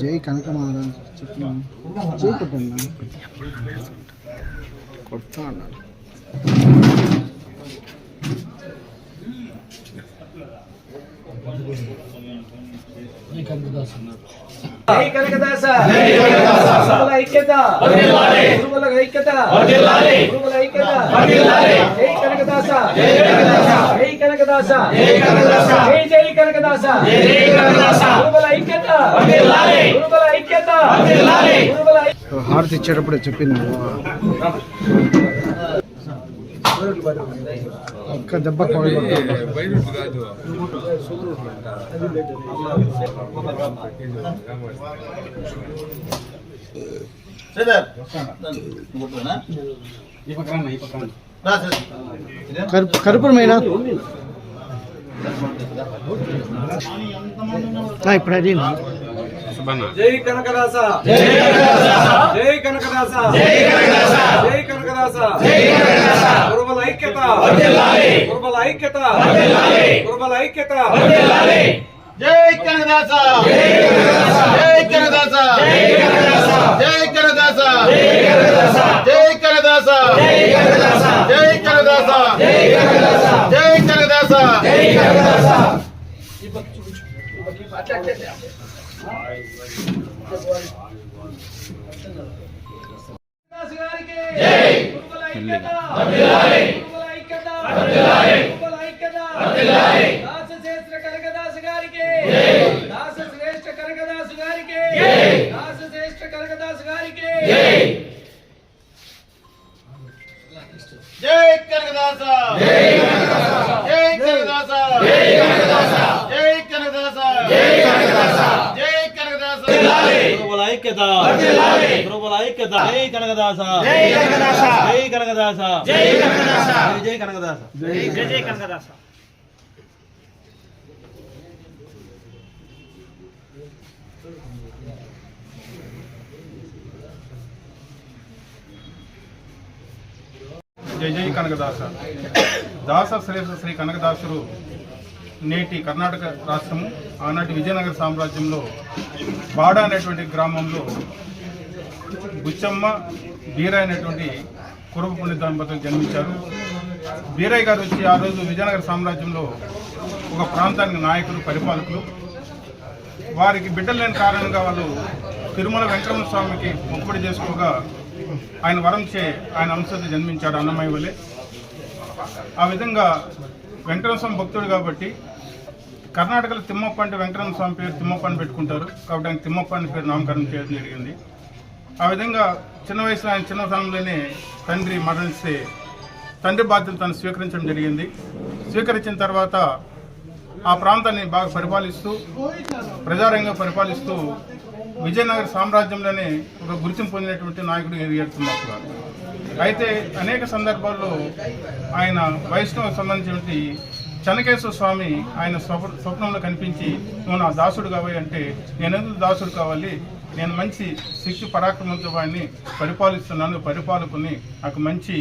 జై కనకమాల చెప్పిన చూపెట్టండి కొడతా అన్నాడు కనకదాస. ఐక్యత. ఐక్యత. కనకదాస. కనకదాస. జై కనకదాస. ఐక్యత. హారతి ఇచ్చేటప్పుడే చెప్పింది ఒక్క దెబ్బ కావాలి ఇప్పుడు అది జై కనకదాస జై కనకదాస జై కనకదాస జై కనకదాస జై కనకదాస జై కనకదాస గురువుల ఐక్యత వర్ధిల్లాలి గురువుల ఐక్యత వర్ధిల్లాలి గురువుల ఐక్యత వర్ధిల్లాలి జై కనకదాస జై కనకదాస జై కనకదాస జై కనకదాస జై కనకదాస జై కనకదాస జై కనకదాస జై కనకదాస జై కనకదాస జై కనకదాస కనకదాస గారికి జై గురువుల ఐక్యత వర్ధిల్లాలి గురువుల ఐక్యత గారికి జై కనకదాస. జై కనకదాస జై జై కనకదాస. జై జై కనకదాస. దాస శ్రేష్ఠ శ్రీ కనకదాసుడు నేటి కర్ణాటక రాష్ట్రము ఆనాటి విజయనగర సామ్రాజ్యంలో బాడ అనేటువంటి గ్రామంలో బుచ్చమ్మ బీరాయ్ అనేటువంటి కురుబ దంపతులు జన్మించారు. బీరయ్య గారు వచ్చి ఆ రోజు విజయనగర సామ్రాజ్యంలో ఒక ప్రాంతానికి నాయకులు పరిపాలకులు. వారికి బిడ్డలు లేని కారణంగా వాళ్ళు తిరుమల వెంకటరమణ స్వామికి మొక్కుబడి చేసుకోగా ఆయన వరం చే ఆయన అంశత జన్మించాడు అన్నమయ్య వలె. ఆ విధంగా వెంకటరమణ స్వామి భక్తుడు కాబట్టి కర్ణాటకలో తిమ్మప్ప అంటే వెంకటరమణ స్వామి పేరు తిమ్మప్ప అని పెట్టుకుంటారు. కాబట్టి ఆయన తిమ్మప్ప అని పేరు నామకరణం చేయడం జరిగింది. ఆ విధంగా చిన్న వయసులో ఆయన చిన్న స్థలంలోనే తండ్రి మరణిస్తే తండ్రి బాధ్యతలు తను స్వీకరించడం జరిగింది. స్వీకరించిన తర్వాత ఆ ప్రాంతాన్ని బాగా పరిపాలిస్తూ ప్రజారంగం పరిపాలిస్తూ విజయనగర సామ్రాజ్యంలోనే ఒక గుర్తింపు పొందినటువంటి నాయకుడు ఎదుగుతున్నారు గారు. అయితే అనేక సందర్భాల్లో ఆయన వైష్ణవ సంబంధించినటువంటి చెన్నకేశ్వర స్వామి ఆయన స్వప్న స్వప్నంలో కనిపించి నువ్వు నా దాసుడు కావాలి అంటే నేను ఎందుకు దాసుడు కావాలి? నేను మంచి శక్తి పరాక్రమంతో వాడిని పరిపాలిస్తున్నాను పరిపాలకుని. నాకు మంచి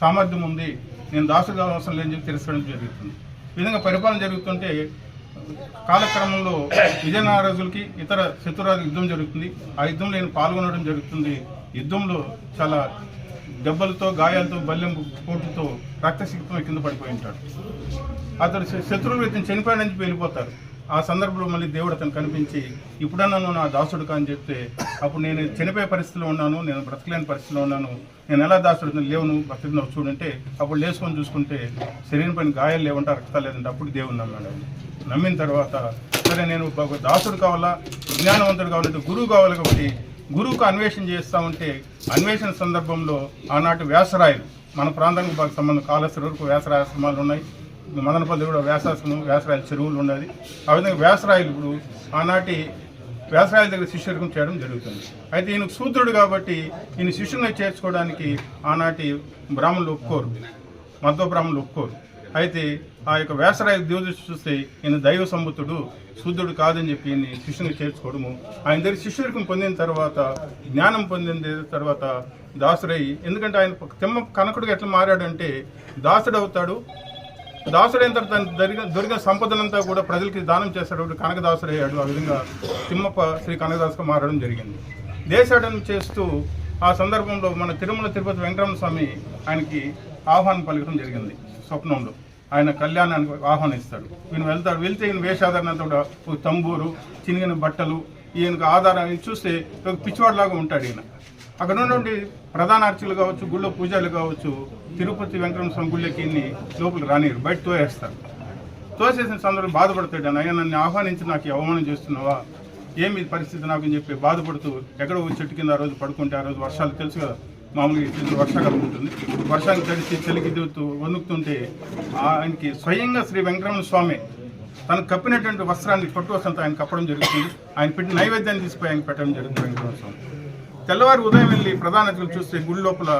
సామర్థ్యం ఉంది. నేను దాసుడు అవసరం లేని చెప్పి తెలుసుకోవడం జరుగుతుంది. ఈ విధంగా పరిపాలన జరుగుతుంటే కాలక్రమంలో విజయనగరాజులకి ఇతర శత్రురాజు యుద్ధం జరుగుతుంది. ఆ యుద్ధంలో నేను పాల్గొనడం జరుగుతుంది. యుద్ధంలో చాలా దెబ్బలతో గాయాలతో బల్లెం పోటుతో రక్తసిక్తం కింద పడిపోయి ఉంటాడు. అతడు శత్రువులు ఇతను చనిపోయాడని చెప్పి వెళ్ళిపోతారు ఆ సందర్భంలో మళ్ళీ దేవుడు అతను కనిపించి ఇప్పుడన్నా నువ్వు నా దాసుడు కాని చెప్తే అప్పుడు నేను చనిపోయే పరిస్థితిలో ఉన్నాను నేను బ్రతకలేని పరిస్థితిలో ఉన్నాను. నేను ఎలా దాసుడు లేవును? నువ్వు బ్రతికినావు చూడంటే అప్పుడు లేచుకొని చూసుకుంటే శరీరం పైన గాయాలు లేవంటే రక్తాలు లేదంటే అప్పుడు దేవుడు నమ్మాడు నమ్మిన తర్వాత సరే నేను దాసుడు కావాలా? జ్ఞానవంతుడు కావాలంటే గురువు కావాలి కాబట్టి గురువుకు అన్వేషణ చేస్తూ ఉంటే అన్వేషణ సందర్భంలో ఆనాటి వ్యాసరాయలు మన ప్రాంతానికి బాగా సంబంధం కాళేశ్వర వరకు వ్యాసరాశ్రమాలు ఉన్నాయి. మదనపల్లి కూడా వ్యాసాసము వ్యాసరాయల చెరువులు ఉన్నది ఆ విధంగా వ్యాసరాయలు ఇప్పుడు ఆనాటి వ్యాసరాయల దగ్గర శిష్యర్గం చేయడం జరుగుతుంది. అయితే ఈయన శూద్రుడు కాబట్టి ఈయన శిష్యుని చేర్చుకోవడానికి ఆనాటి బ్రాహ్మణులు ఒప్పుకోరు. మధ్వ బ్రాహ్మణులు ఒప్పుకోరు. అయితే ఆ యొక్క వ్యాసరాయ దేవుడు చూస్తే ఈయన దైవ సంబుద్ధుడు శుద్ధుడు కాదని చెప్పి ఈయన్ని శిష్యుని చేర్చుకోవడము. ఆయన దగ్గర శిష్యుడికం పొందిన తర్వాత జ్ఞానం పొందిన తర్వాత దాసుడై ఎందుకంటే ఆయన తిమ్మ కనకుడిగా ఎట్లా మారాడంటే దాసుడు అవుతాడు దాసుడు ఎంత తనకు దొరికిన దొరికిన సంపదనంతా కూడా ప్రజలకి దానం చేస్తాడు కనకదాసుడు అయ్యాడు. ఆ విధంగా తిమ్మప్ప శ్రీ కనకదాసుగా మారడం జరిగింది. దేశాటన చేస్తూ ఆ సందర్భంలో మన తిరుమల తిరుపతి వెంకటరమణ స్వామి ఆయనకి ఆహ్వానం పలకడం జరిగింది. స్వప్నంలో ఆయన కళ్యాణానికి ఆహ్వానిస్తాడు. ఈయన వెళ్తాడు వెళ్తే ఈయన వేషాధారణ కూడా తంబూరు చినిగిన బట్టలు ఈయనకు ఆధారం చూస్తే ఒక పిచ్చివాడిలాగా ఉంటాడు ఈయన. అక్కడ ఉన్నటువంటి ప్రధాన అర్చకులు కావచ్చు గుళ్ళో పూజలు కావచ్చు తిరుపతి వెంకటరమణ స్వామి గుళ్ళకి లోపల రానిరు బయట తోయేస్తారు. తోసేసిన సందర్భం బాధపడతాడు. అయ్యా నన్ను ఆహ్వానించి నాకు అవమానం చేస్తున్నావా? ఏమి పరిస్థితి నాకు అని చెప్పి బాధపడుతూ ఎక్కడో చెట్టు కింద ఆ రోజు పడుకుంటే ఆ రోజు వర్షాలు తెలుసు కదా మామూలుగా వర్షాకాలం ఉంటుంది. వర్షానికి తడిచి చలికి దిగుతూ వణుకుతుంటే ఆయనకి స్వయంగా శ్రీ వెంకటరమణ స్వామి తను కప్పినటువంటి వస్త్రాన్ని పట్టు వస్త్రంతో ఆయన కప్పడం జరుగుతుంది. ఆయన పెట్టిన నైవేద్యాన్ని తీసిపోయి ఆయన పెట్టడం జరుగుతుంది వెంకటరమణ స్వామి. తెల్లవారు ఉదయం వెళ్ళి ప్రధాన అతిథులు చూస్తే గుడి లోపల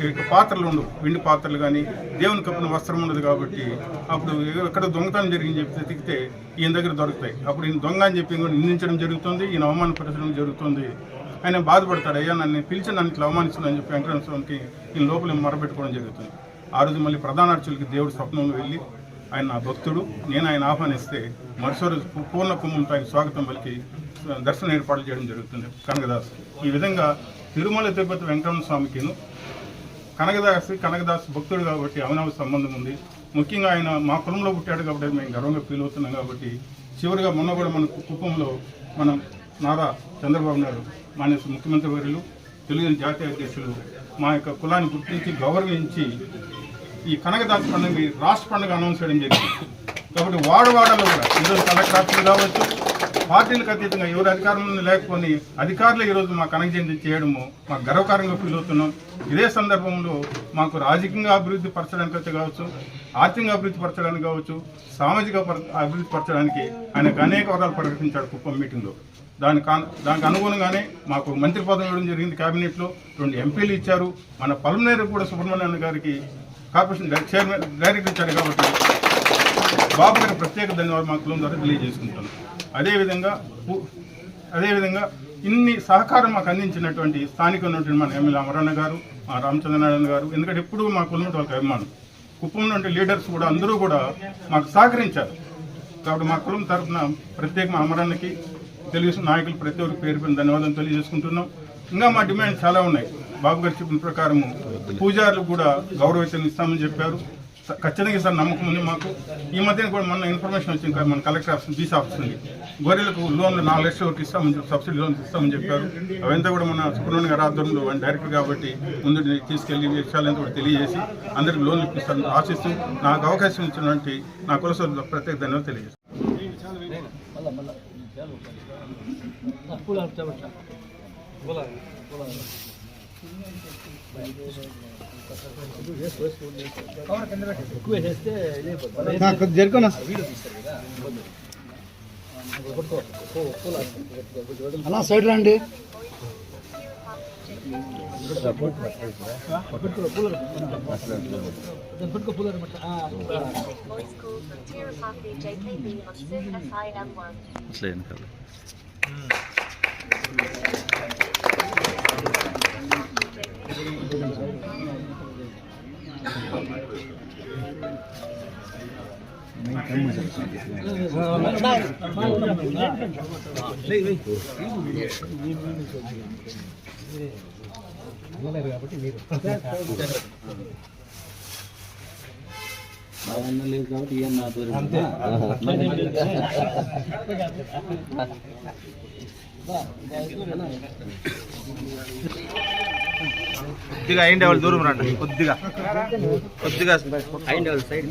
ఈ యొక్క పాత్రలు ఉండవు. వెండి పాత్రలు కానీ దేవుని కప్పిన వస్త్రం ఉండదు కాబట్టి అప్పుడు ఎక్కడ దొంగతనం జరిగింది చెప్పి వెతికితే ఈయన దగ్గర దొరుకుతాయి. అప్పుడు ఈయన దొంగ అని చెప్పి కూడా నిందించడం జరుగుతుంది ఈయన అవమానపరచడం జరుగుతుంది. ఆయన బాధపడతాడు అయ్యా నన్ను పిలిచి నన్ను ఇట్లా అవమానిస్తున్నాను చెప్పి వెంకటరమణ ఈయన లోపల మొరపెట్టుకోవడం జరుగుతుంది. ఆ రోజు మళ్ళీ ప్రధాన అర్చులకి దేవుడు స్వప్నంలో వెళ్ళి ఆయన నా భక్తుడు నేను ఆయన ఆహ్వానిస్తే మరుసటి రోజు పూర్ణ కుంభంతో ఆయన స్వాగతం పలికి దర్శనం ఏర్పాట్లు చేయడం జరుగుతుంది. కనకదాస్. ఈ విధంగా తిరుమల తిరుపతి వెంకటరమణ స్వామికిను కనకదాస్ కనకదాస్ భక్తుడు కాబట్టి అవినావ సంబంధం ఉంది. ముఖ్యంగా ఆయన మా కులంలో పుట్టాడు కాబట్టి మేము గర్వంగా ఫీల్ అవుతున్నాం కాబట్టి చివరిగా మొన్న కూడా మన కుప్పంలో మనం నారా చంద్రబాబు నాయుడు మాన్య ముఖ్యమంత్రి వర్యులు తెలుగుదేశం జాతీయ అధ్యక్షులు మా యొక్క కులాన్ని గుర్తించి గౌరవించి ఈ కనకదాస్ పండుగ రాష్ట్ర పండుగ అనౌన్స్ చేయడం జరిగింది. కాబట్టి వాడవాడలో కూడా ఈరోజు కలెక్టర్ ఆఫీసులు కావచ్చు పార్టీలకు అతీతంగా ఎవరు అధికారంలో లేకపోని అధికారులు ఈరోజు మా కనెక్షన్ చేయడము మాకు గర్వకారంగా ఫీల్ అవుతున్నాం. ఇదే సందర్భంలో మాకు రాజకీయంగా అభివృద్ధి పరచడానికి అయితే కావచ్చు ఆర్థికంగా అభివృద్ధి పరచడానికి కావచ్చు సామాజిక అభివృద్ధి పరచడానికి ఆయనకు అనేక వరాలు ప్రకటించాడు కుప్పం మీటింగ్లో. దానికి దానికి అనుగుణంగానే మాకు మంత్రి పదవి ఇవ్వడం జరిగింది కేబినెట్లో రెండు ఎంపీలు ఇచ్చారు. మన పల్మనేరు కూడా సుబ్రహ్మణ్యం గారికి కార్పొరేషన్ చైర్మన్ డైరెక్టర్ ఇచ్చారు కాబట్టి బాబు గారికి ప్రత్యేక ధన్యవాదాలు మా కులం ద్వారా తెలియజేసుకుంటాను అదేవిధంగా అదేవిధంగా ఇన్ని సహకారం మాకు అందించినటువంటి స్థానిక నుండి మన ఎమ్మెల్యే అమరన్న గారు మా రామచంద్రనారాయణ గారు ఎందుకంటే ఎప్పుడు మా కులమటి వాళ్ళకి అభిమానం. కుప్పం నుండి లీడర్స్ కూడా అందరూ కూడా మాకు సహకరించారు. కాబట్టి మా కులం తరఫున ప్రత్యేక అమరన్నకి తెలుగుదేశం నాయకులు ప్రతి ఒక్కరు పేరు పైన ధన్యవాదాలు తెలియజేసుకుంటున్నాం. ఇంకా మా డిమాండ్ చాలా ఉన్నాయి. బాబు గారు చెప్పిన ప్రకారము పూజారులు కూడా గౌరవవేతనం ఇస్తామని చెప్పారు. ఖచ్చితంగా సార్ నమ్మకం ఉంది మాకు. ఈ మధ్యన కూడా మన ఇన్ఫర్మేషన్ వచ్చింది మన కలెక్టర్ ఆఫీస్ బీసీ ఆఫీస్ నుండి గొర్రెలకు లోన్లు నాలుగు లక్షల వరకు ఇస్తామని చెప్పి సబ్సిడీ లోన్స్ ఇస్తామని చెప్పారు. అవంతా కూడా మన సుబ్రహ్మణ్య గారి ఆధ్వర్యంలో డైరెక్టర్ కాబట్టి ముందు తీసుకెళ్ళి ఈ విషయాలంతా కూడా తెలియజేసి అందరికి లోన్లు ఇప్పిస్తాను ఆశిస్తూ నాకు అవకాశం ఇచ్చినటువంటి నా కులసభ్యులకు ప్రత్యేక ధన్యవాదాలు తెలియజేస్తాను. అలా సైడ్ రండి. అట్లా కాబట్టి మీరు SIM1. లేదు కాబట్టి ఏం నా కొద్దిగా అయిండే వాళ్ళు దూరం రండి. కొద్దిగా. కొద్దిగా అయిండే వాళ్ళు సైడ్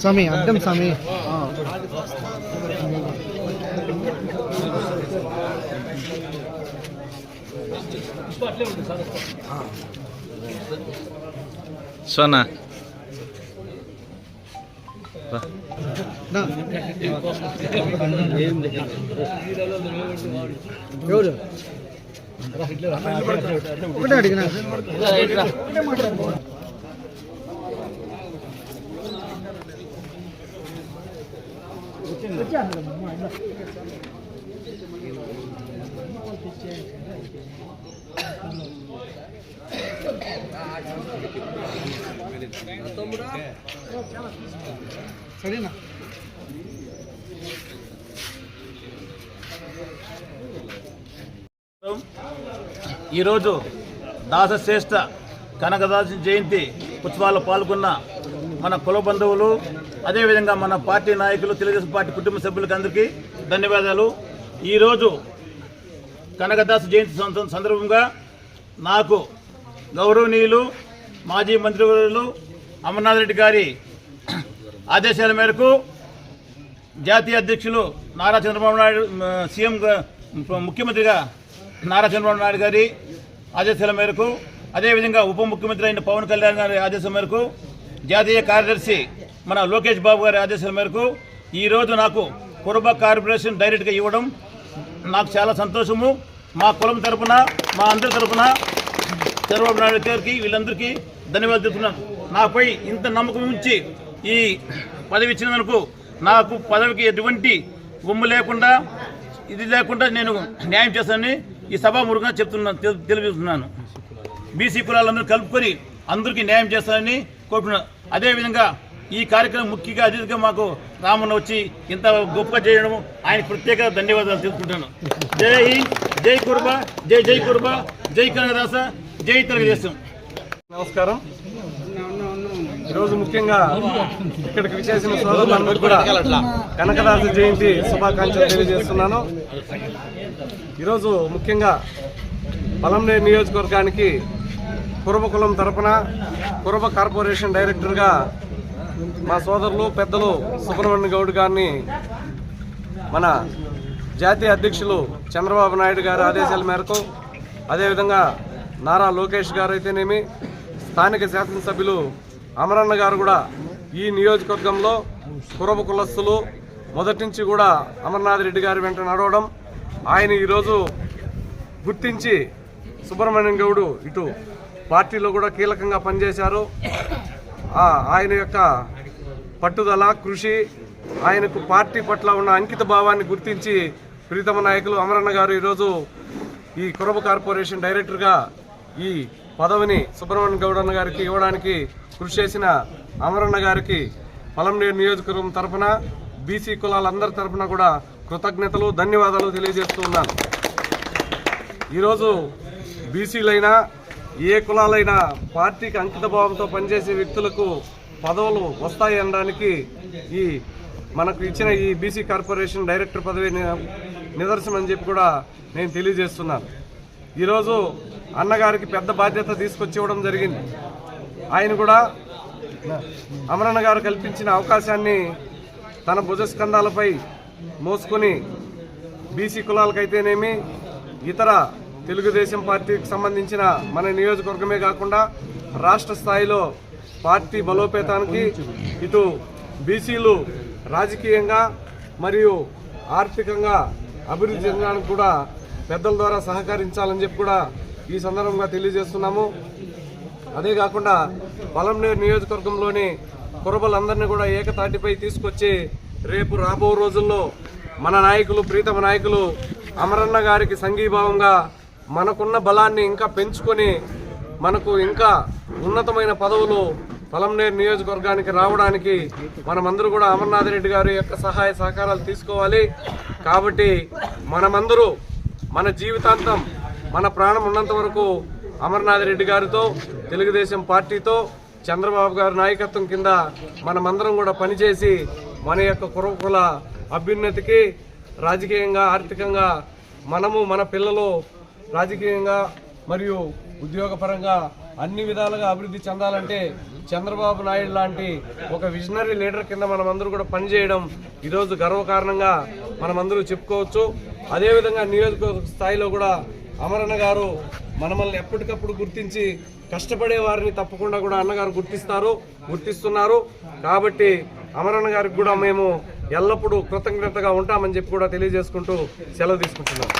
స్వామి అర్థం స్వామి. సోనా ఎవరు ఒకటే అడిగినా సరేనా ఈరోజు దాసశ్రేష్ఠ కనకదాసు జయంతి ఉత్సవాల్లో పాల్గొన్న మన కుల బంధువులు అదేవిధంగా మన పార్టీ నాయకులు తెలుగుదేశం పార్టీ కుటుంబ సభ్యులకి అందరికీ ధన్యవాదాలు. ఈరోజు కనకదాసు జయంతి సందర్భంగా నాకు గౌరవనీయులు మాజీ మంత్రివర్యులు అమర్నాథ్ రెడ్డి గారి ఆదేశాల మేరకు జాతీయ అధ్యక్షులు నారా చంద్రబాబు నాయుడు సీఎం ముఖ్యమంత్రిగా నారా చంద్రబాబు నాయుడు గారి ఆదేశాల మేరకు అదేవిధంగా ఉప ముఖ్యమంత్రి అయిన పవన్ కళ్యాణ్ గారి ఆదేశం మేరకు జాతీయ కార్యదర్శి మన లోకేష్ బాబు గారి ఆదేశాల మేరకు ఈరోజు నాకు కురబ కార్పొరేషన్ డైరెక్ట్గా ఇవ్వడం నాకు చాలా సంతోషము. మా కులం తరపున మా అందరి తరపున చంద్రబాబు నాయుడు గారికి వీళ్ళందరికీ ధన్యవాదాలు చెప్తున్నాను నాపై ఇంత నమ్మకం ఉంచి ఈ పదవి ఇచ్చినందుకు నాకు పదవికి ఎటువంటి ఉమ్ము లేకుండా ఇది లేకుండా నేను న్యాయం చేస్తానని ఈ సభాముఖంగా చెప్తున్నాను తెలియజేస్తున్నాను. బీసీ కులాలందరూ కలుపుకొని అందరికీ న్యాయం చేస్తానని కోరుతున్నాను అదేవిధంగా ఈ కార్యక్రమం ముఖ్యంగా అతిథిగా మాకు రామన్న వచ్చి ఇంత గొప్పగా చేయడం ఆయన ప్రత్యేక ధన్యవాదాలు తెలుసుకుంటాను జై హింద్ జై కుర్బా జై జై కుర్బా జై కనకదాస జై తెలుగుదేశం. నమస్కారం. ఈరోజు ముఖ్యంగా ఇక్కడికి విచ్చేసిన సోదరులందరికీ కూడా కనకదాస జయంతి శుభాకాంక్షలు తెలియజేస్తున్నాను. ఈరోజు ముఖ్యంగా పలంనేరు నియోజకవర్గానికి కురబ కులం తరపున కురబ కార్పొరేషన్ డైరెక్టర్గా మా సోదరులు పెద్దలు సుబ్రహ్మణ్య గౌడ్ గారిని మన జాతీయ అధ్యక్షులు చంద్రబాబు నాయుడు గారి ఆదేశాల మేరకు అదేవిధంగా నారా లోకేష్ గారు అయితేనేమి స్థానిక శాసనసభ్యులు అమరన్న గారు కూడా ఈ నియోజకవర్గంలో కురబ కులస్తులు మొదటి నుంచి కూడా అమర్నాథ్ రెడ్డి గారి వెంట నడవడం ఆయన ఈరోజు గుర్తించి సుబ్రహ్మణ్యం గౌడు ఇటు పార్టీలో కూడా కీలకంగా పనిచేశారు. ఆయన యొక్క పట్టుదల కృషి ఆయనకు పార్టీ పట్ల ఉన్న అంకిత భావాన్ని గుర్తించి ప్రీతమ నాయకులు అమరన్న గారు ఈరోజు ఈ కురబ కార్పొరేషన్ డైరెక్టర్గా ఈ పదవిని సుబ్రహ్మణ్య గౌడన్న గారికి ఇవ్వడానికి కృషి చేసిన అమరన్న గారికి పలంనేరు నియోజకవర్గం తరఫున బీసీ కులాలందరి తరఫున కూడా కృతజ్ఞతలు ధన్యవాదాలు తెలియజేస్తూ ఉన్నాను. ఈరోజు బీసీలైనా ఏ కులాలైనా పార్టీకి అంకితభావంతో పనిచేసే వ్యక్తులకు పదవులు వస్తాయి అనడానికి ఈ మనకు ఇచ్చిన ఈ బీసీ కార్పొరేషన్ డైరెక్టర్ పదవి నిదర్శనం అని చెప్పి కూడా నేను తెలియజేస్తున్నాను. ఈరోజు అన్నగారికి పెద్ద బాధ్యత తీసుకొచ్చి ఇవ్వడం జరిగింది. ఆయన కూడా అమరన్న గారు కల్పించిన అవకాశాన్ని తన భుజస్కంధాలపై మోసుకొని బీసీ కులాలకైతేనేమి ఇతర తెలుగుదేశం పార్టీకి సంబంధించిన మన నియోజకవర్గమే కాకుండా రాష్ట్ర స్థాయిలో పార్టీ బలోపేతానికి ఇటు బీసీలు రాజకీయంగా మరియు ఆర్థికంగా అభివృద్ధి చెందడానికి కూడా పెద్దల ద్వారా సహకరించాలని చెప్పి కూడా ఈ సందర్భంగా తెలియజేస్తున్నాము. అదే కాకుండా పొలంనేరు నియోజకవర్గంలోని కురబలందరినీ కూడా ఏకతాటిపై తీసుకొచ్చి రేపు రాబో రోజుల్లో మన నాయకులు ప్రీతమ నాయకులు అమరన్న గారికి సంఘీభావంగా మనకున్న బలాన్ని ఇంకా పెంచుకొని మనకు ఇంకా ఉన్నతమైన పదవులు పొలంనేరు నియోజకవర్గానికి రావడానికి మనమందరూ కూడా అమర్నాథ్ రెడ్డి గారి యొక్క సహాయ సహకారాలు తీసుకోవాలి. కాబట్టి మనమందరూ మన జీవితాంతం మన ప్రాణం ఉన్నంత వరకు అమర్నాథ్ రెడ్డి గారితో తెలుగుదేశం పార్టీతో చంద్రబాబు గారి నాయకత్వం కింద మనమందరం కూడా పనిచేసి మన యొక్క కురకుల అభ్యున్నతికి రాజకీయంగా ఆర్థికంగా మనము మన పిల్లలు రాజకీయంగా మరియు ఉద్యోగపరంగా అన్ని విధాలుగా అభివృద్ధి చెందాలంటే చంద్రబాబు నాయుడు లాంటి ఒక విజనరీ లీడర్ కింద మనమందరూ కూడా పనిచేయడం ఈరోజు గర్వకారణంగా మనమందరూ చెప్పుకోవచ్చు. అదేవిధంగా నియోజకవర్గ స్థాయిలో కూడా అమరన్న గారు మనమల్ని ఎప్పటికప్పుడు గుర్తించి కష్టపడే వారిని తప్పకుండా కూడా అన్నగారు గుర్తిస్తారు గుర్తిస్తున్నారు. కాబట్టి అమరణ గారికి కూడా మేము ఎల్లప్పుడూ కృతజ్ఞతగా ఉంటామని చెప్పి కూడా తెలియజేసుకుంటూ సెలవు తీసుకుంటున్నాం.